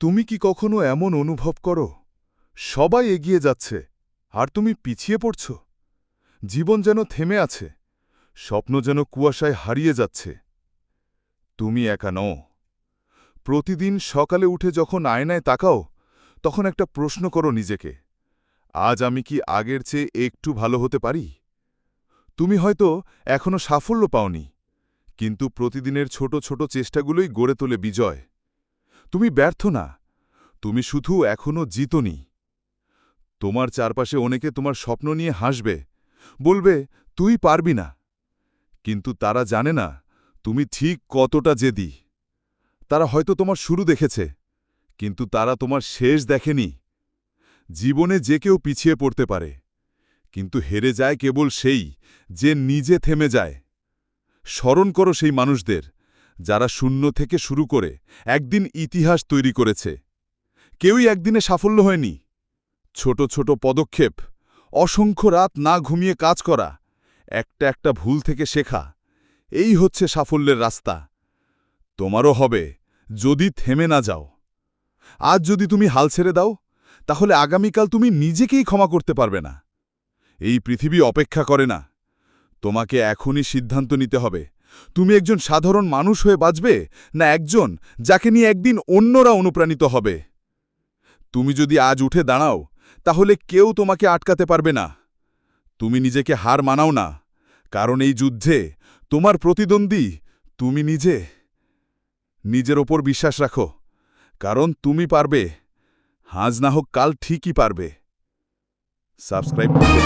তুমি কি কখনো এমন অনুভব করো? সবাই এগিয়ে যাচ্ছে, আর তুমি পিছিয়ে পড়ছ। জীবন যেন থেমে আছে, স্বপ্ন যেন কুয়াশায় হারিয়ে যাচ্ছে। তুমি একা নও। প্রতিদিন সকালে উঠে যখন আয়নায় তাকাও, তখন একটা প্রশ্ন করো নিজেকে, আজ আমি কি আগের চেয়ে একটু ভালো হতে পারি? তুমি হয়তো এখনও সাফল্য পাওনি, কিন্তু প্রতিদিনের ছোট ছোট চেষ্টাগুলোই গড়ে তোলে বিজয়। তুমি ব্যর্থ না। তুমি শুধু এখনও জিতনি। তোমার চারপাশে অনেকে তোমার স্বপ্ন নিয়ে হাসবে। বলবে, তুই পারবি না। কিন্তু তারা জানে না, তুমি ঠিক কতটা জেদি। তারা হয়তো তোমার শুরু দেখেছে, কিন্তু তারা তোমার শেষ দেখেনি। জীবনে যে কেউ পিছিয়ে পড়তে পারে, কিন্তু হেরে যায় কেবল সেই যে নিজে থেমে যায়। স্মরণ করো সেই মানুষদের যারা শূন্য থেকে শুরু করে একদিন ইতিহাস তৈরি করেছে। কেউই একদিনে সাফল্য হয়নি। ছোট ছোট পদক্ষেপ, অসংখ্য রাত না ঘুমিয়ে কাজ করা, একটা একটা ভুল থেকে শেখা, এই হচ্ছে সাফল্যের রাস্তা। তোমারও হবে, যদি থেমে না যাও। আজ যদি তুমি হাল ছেড়ে দাও, তাহলে আগামীকাল তুমি নিজেকেই ক্ষমা করতে পারবে না। এই পৃথিবী অপেক্ষা করে না। তোমাকে এখনই সিদ্ধান্ত নিতে হবে। তুমি একজন সাধারণ মানুষ হয়ে বাঁচবে, না একজন যাকে নিয়ে একদিন অন্যরা অনুপ্রাণিত হবে। তুমি যদি আজ উঠে দাঁড়াও, তাহলে কেউ তোমাকে আটকাতে পারবে না। তুমি নিজেকে হার মানাও না, কারণ এই যুদ্ধে তোমার প্রতিদ্বন্দ্বী তুমি নিজে। নিজের ওপর বিশ্বাস রাখো, কারণ তুমি পারবে। হাজ না হোক কাল ঠিকই পারবে। সাবস্ক্রাইব করতে